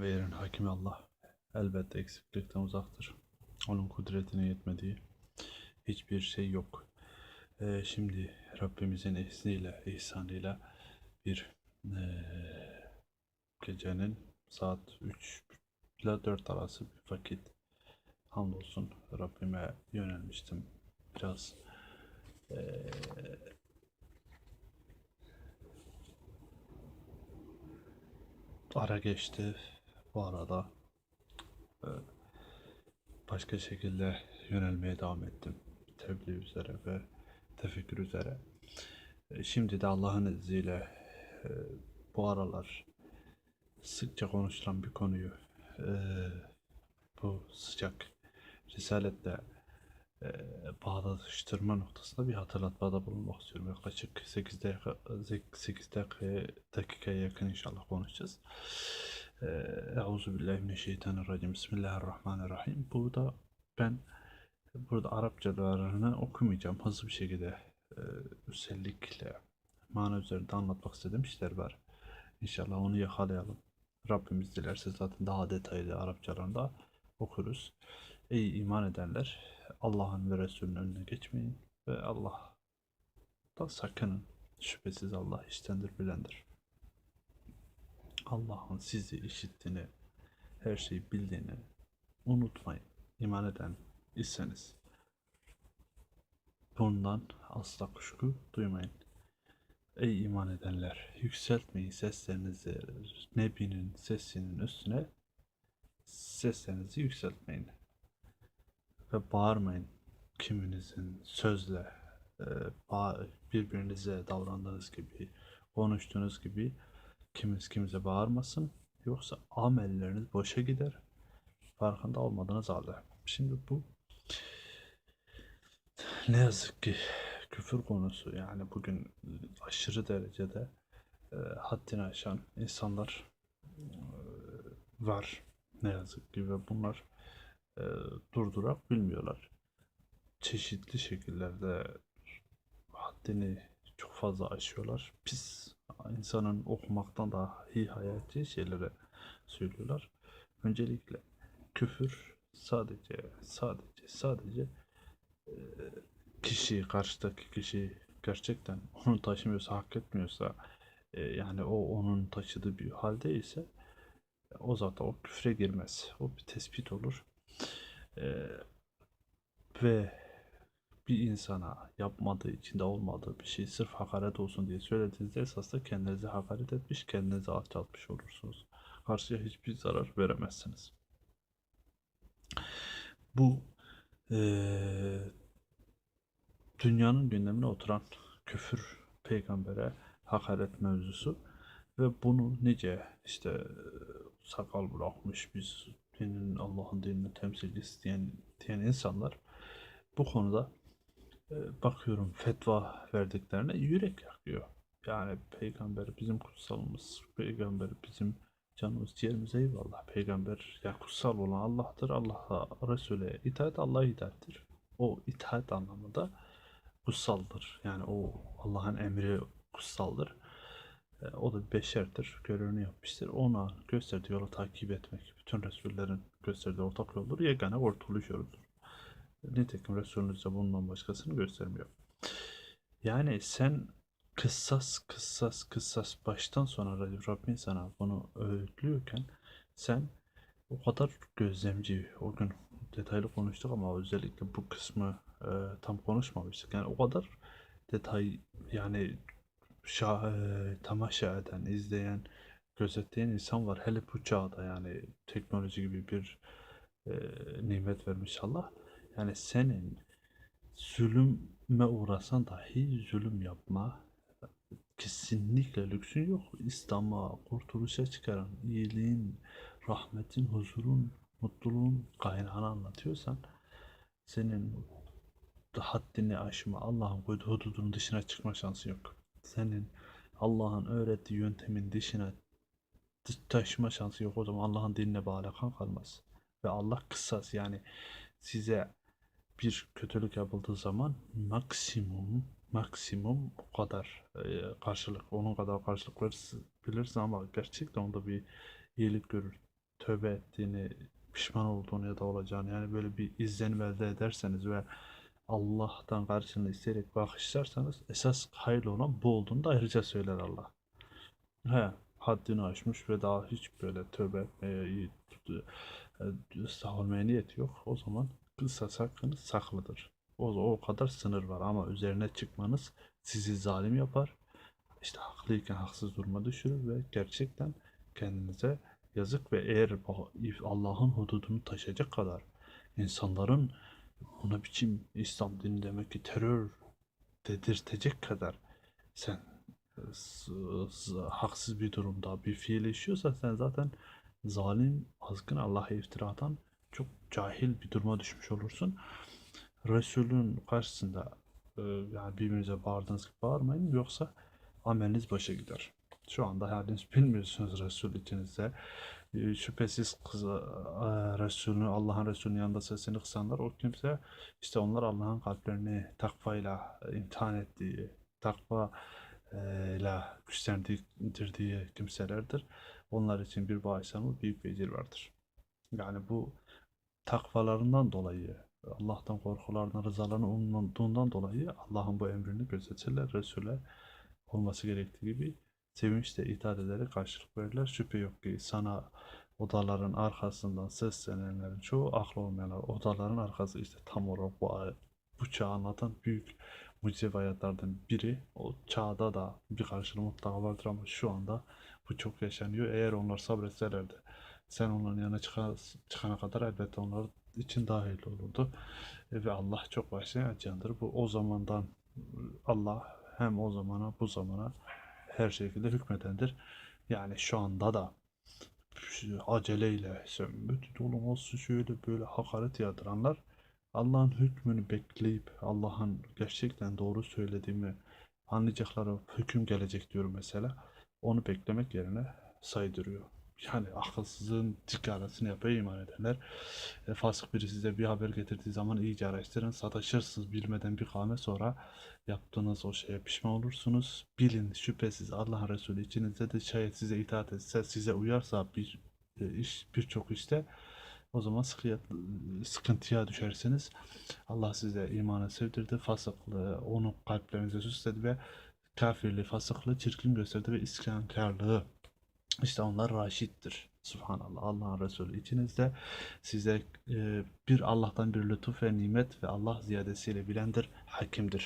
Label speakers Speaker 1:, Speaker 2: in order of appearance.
Speaker 1: ve yerin hakimi Allah elbette eksiklikten uzaktır. Onun kudretine yetmediği hiçbir şey yok. Ee, şimdi Rabbimizin izniyle, ihsanıyla bir eee, gecenin saat 3 ile 4 arası bir vakit hamdolsun Rabbime yönelmiştim. Biraz eee, ara geçti bu arada. Eee, başka şekilde yönelmeye devam ettim. Tebliğ üzere ve tefekkür üzere. E, Şimdi de Allah'ın izniyle e, bu aralar sıkça konuşulan bir konuyu e, bu sıcak Risaletle e, bağdaştırma noktasında bir hatırlatmada bulunmak istiyorum. Yaklaşık 8 dakika, 8 dakika, dakikaya yakın inşallah konuşacağız. E, Euzubillahimineşşeytanirracim. Bismillahirrahmanirrahim. Burada ben burada Arapçalarını okumayacağım. Hızlı bir şekilde e, özellikle mana üzerinde anlatmak istediğim işler var. İnşallah onu yakalayalım. Rabbimiz dilerse zaten daha detaylı Arapçalarında okuruz. Ey iman edenler Allah'ın ve Resulünün önüne geçmeyin ve Allah'tan sakının. Şüphesiz Allah iştendir bilendir. Allah'ın sizi işittiğini, her şeyi bildiğini unutmayın. İman eden iseniz. Bundan asla kuşku duymayın. Ey iman edenler, yükseltmeyin seslerinizi Nebi'nin sesinin üstüne seslerinizi yükseltmeyin. Ve bağırmayın kiminizin sözle e, birbirinize davrandığınız gibi, konuştuğunuz gibi kiminiz kimize bağırmasın. Yoksa amelleriniz boşa gider. Farkında olmadığınız halde. Şimdi bu ne yazık ki küfür konusu yani bugün aşırı derecede e, haddini aşan insanlar e, var ne yazık ki ve bunlar e, durdurak bilmiyorlar. Çeşitli şekillerde haddini çok fazla aşıyorlar. Pis insanın okumaktan dahi hayal ettiği şeyleri söylüyorlar. Öncelikle küfür sadece sadece sadece kişi karşıdaki kişi gerçekten onu taşımıyorsa hak etmiyorsa e, yani o onun taşıdığı bir halde ise o zaten o küfre girmez. O bir tespit olur. E, ve bir insana yapmadığı, içinde olmadığı bir şey sırf hakaret olsun diye söylediğinizde esasında kendinize hakaret etmiş, kendinize alçaltmış olursunuz. Karşıya hiçbir zarar veremezsiniz. Bu eee, dünyanın gündemine oturan küfür peygambere hakaret mevzusu ve bunu nice işte sakal bırakmış biz dinin Allah'ın dinini temsil isteyen diyen insanlar bu konuda bakıyorum fetva verdiklerine yürek yakıyor. Yani peygamber bizim kutsalımız, peygamber bizim canımız ciğerimiz eyvallah. Peygamber yani kutsal olan Allah'tır. Allah'a Resul'e itaat Allah'a itaattir. O itaat anlamında kutsaldır. Yani o Allah'ın emri kutsaldır. E, o da beşerdir. Görevini yapmıştır. Ona gösterdiği yolu takip etmek. Bütün Resullerin gösterdiği ortak yoldur. Yegane kurtuluş yoludur. Nitekim Resulünüz de bundan başkasını göstermiyor. Yani sen kıssas kıssas kıssas baştan sona Rabbin sana bunu öğütlüyorken sen o kadar gözlemci o gün detaylı konuştuk ama özellikle bu kısmı e, tam konuşmamıştık. Yani o kadar detay yani şah, e, tamaşa eden, izleyen, gözetleyen insan var. Hele bu çağda yani teknoloji gibi bir e, nimet vermiş Allah. Yani senin zulüme uğrasan dahi zulüm yapma kesinlikle lüksün yok. İslam'a, kurtuluşa çıkaran, iyiliğin, rahmetin, huzurun, mutluluğun kaynağını anlatıyorsan senin haddini aşma, Allah'ın koyduğu hududun dışına çıkma şansı yok. Senin Allah'ın öğrettiği yöntemin dışına dış- taşıma şansı yok. O zaman Allah'ın dinine bağlı kalmaz. Ve Allah kıssas yani size bir kötülük yapıldığı zaman maksimum maksimum o kadar e, karşılık onun kadar karşılık verirsin- ama gerçekten onda bir iyilik görür tövbe ettiğini, pişman olduğunu ya da olacağını yani böyle bir izlenim elde ederseniz ve Allah'tan karşılığını isteyerek bağışlarsanız esas hayırlı olan bu olduğunu da ayrıca söyler Allah. He, haddini aşmış ve daha hiç böyle tövbe etmeye, e, savunmaya niyeti yok. O zaman kısas hakkınız saklıdır. O, o kadar sınır var ama üzerine çıkmanız sizi zalim yapar. İşte haklıyken haksız duruma düşürür ve gerçekten kendinize yazık ve eğer Allah'ın hududunu taşıyacak kadar insanların buna biçim İslam dini demek ki terör dedirtecek kadar sen s- haksız bir durumda bir fiil işiyorsa sen zaten zalim, azgın, Allah'a iftira atan çok cahil bir duruma düşmüş olursun. Resulün karşısında e, yani birbirinize bağırdığınız gibi bağırmayın yoksa ameliniz başa gider. Şu anda haliniz bilmiyorsunuz Resul içinizde. E, Şüphesiz kız, e, Resulü, Allah'ın Resulü'nün yanında sesini kısanlar o kimse işte onlar Allah'ın kalplerini takvayla imtihan ettiği, takva e, ile güçlendirdiği kimselerdir. Onlar için bir bağışlanma büyük bir vardır. Yani bu takvalarından dolayı, Allah'tan korkularından, rızalarını umduğundan dolayı Allah'ın bu emrini gözetirler. Resul'e olması gerektiği gibi sevinçle itaat ederek karşılık verirler. Şüphe yok ki sana odaların arkasından seslenenlerin çoğu aklı olmayanlar. Odaların arkası işte tam olarak bu, bu çağı anlatan büyük mucizevi hayatlardan biri. O çağda da bir karşılığı mutlaka vardır ama şu anda bu çok yaşanıyor. Eğer onlar sabretselerdi sen onların yanına çıka- çıkana kadar elbette onlar için daha hayırlı olurdu. E, ve Allah çok bağışlayandır. Bu o zamandan Allah hem o zamana bu zamana her şekilde hükmedendir. Yani şu anda da aceleyle sömürü dolu olsun şöyle böyle hakaret yağdıranlar Allah'ın hükmünü bekleyip Allah'ın gerçekten doğru söylediğimi anlayacakları hüküm gelecek diyorum mesela. Onu beklemek yerine saydırıyor. Yani akılsızlığın ticaretini yapıyor iman edenler. E, fasık biri size bir haber getirdiği zaman iyice araştırın. Sataşırsınız bilmeden bir kavme sonra yaptığınız o şeye pişman olursunuz. Bilin şüphesiz Allah'ın Resulü içinizde de şayet size itaat etse, size uyarsa bir e, iş birçok işte o zaman sıkıntıya düşersiniz. Allah size imanı sevdirdi, fasıklığı onu kalplerinize süsledi ve kafirliği, fasıklığı çirkin gösterdi ve isyankarlığı işte onlar raşittir. Subhanallah. Allah'ın Resulü içinizde size e, bir Allah'tan bir lütuf ve nimet ve Allah ziyadesiyle bilendir, hakimdir.